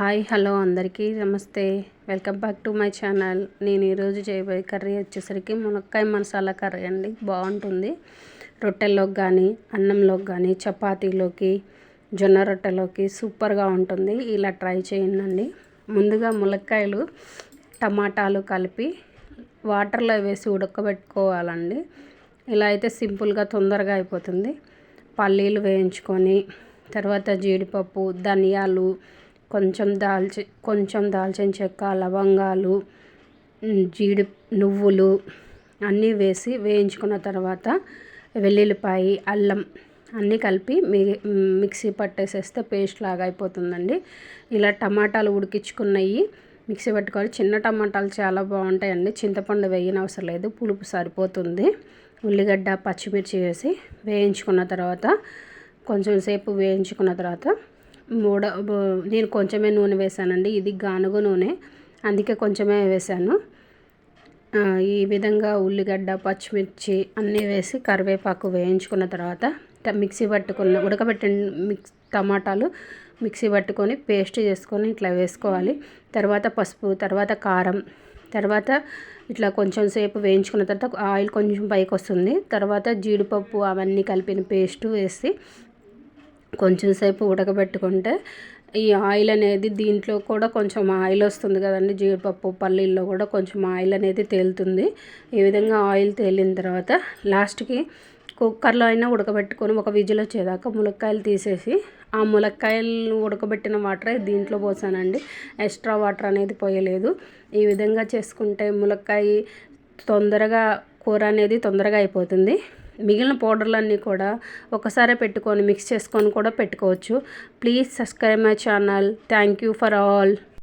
Hi hello అందరికీ నమస్తే. Welcome back to my channel. నేను ఈరోజు చేయబోయే కర్రీ వచ్చేసరికి మునక్కాయ మసాలా కర్రీ అండి. బాగుంటుంది. రొట్టెల్లోకి కానీ అన్నంలోకి కానీ చపాతీలోకి జొన్న రొట్టెలోకి సూపర్గా ఉంటుంది. ఇలా ట్రై చేయండి ముందుగా ములక్కాయలు టమాటాలు కలిపి వాటర్లో వేసి ఉడకబెట్టుకోవాలండి. ఇలా అయితే సింపుల్గా తొందరగా అయిపోతుంది. పల్లీలు వేయించుకొని తర్వాత జీడిపప్పు ధనియాలు కొంచెం దాల్చి కొంచెం దాల్చిన చెక్క లవంగాలు జీడి నువ్వులు అన్నీ వేసి వేయించుకున్న తర్వాత వెల్లుల్లిపాయి అల్లం అన్నీ కలిపి మీ మిక్సీ పట్టేసేస్తే పేస్ట్ లాగా అయిపోతుందండి. ఇలా టమాటాలు ఉడికించుకున్నవి మిక్సీ పట్టుకోవాలి చిన్న టమాటాలు చాలా బాగుంటాయండి. చింతపండు వేయని అవసరం లేదు పులుపు సరిపోతుంది. ఉల్లిగడ్డ పచ్చిమిర్చి వేసి వేయించుకున్న తర్వాత కొంచెం సేపు వేయించుకున్న తర్వాత మూడ నేను కొంచెమే నూనె వేసానండి. ఇది గానుగ నూనె. అందుకే కొంచెమే వేసాను. ఈ విధంగా ఉల్లిగడ్డ పచ్చిమిర్చి అన్నీ వేసి కరివేపాకు వేయించుకున్న తర్వాత మిక్సీ పట్టుకున్న ఉడకబెట్టిన మిక్స్ టమాటాలు మిక్సీ పట్టుకొని పేస్ట్ చేసుకొని ఇట్లా వేసుకోవాలి. తర్వాత పసుపు తర్వాత కారం తర్వాత ఇట్లా కొంచెం సేపు వేయించుకున్న తర్వాత ఆయిల్ కొంచెం పైకి వస్తుంది తర్వాత జీడిపప్పు అవన్నీ కలిపిన పేస్ట్ వేసి కొంచెం సేపు ఉడకబెట్టుకుంటే ఈ ఆయిల్ అనేది దీంట్లో కూడా కొంచెం ఆయిల్ వస్తుంది కదండి. జీడిపప్పు పల్లీల్లో కూడా కొంచెం ఆయిల్ అనేది తేలుతుంది. ఈ విధంగా ఆయిల్ తేలిన తర్వాత లాస్ట్కి కుక్కర్లో అయినా ఉడకబెట్టుకొని ఒక విజిల్ వచ్చేదాకా ములక్కాయలు తీసేసి ఆ ములక్కాయలు ఉడకబెట్టిన వాటరే దీంట్లో పోసానండి. ఎక్స్ట్రా వాటర్ అనేది పోయలేదు. ఈ విధంగా చేసుకుంటే ములక్కాయ తొందరగా కూర అనేది తొందరగా అయిపోతుంది. మిగిలిన పౌడర్లన్నీ కూడా ఒకసారి పెట్టుకొని మిక్స్ చేసుకొని కూడా పెట్టుకోవచ్చు. Please subscribe my channel thank you for all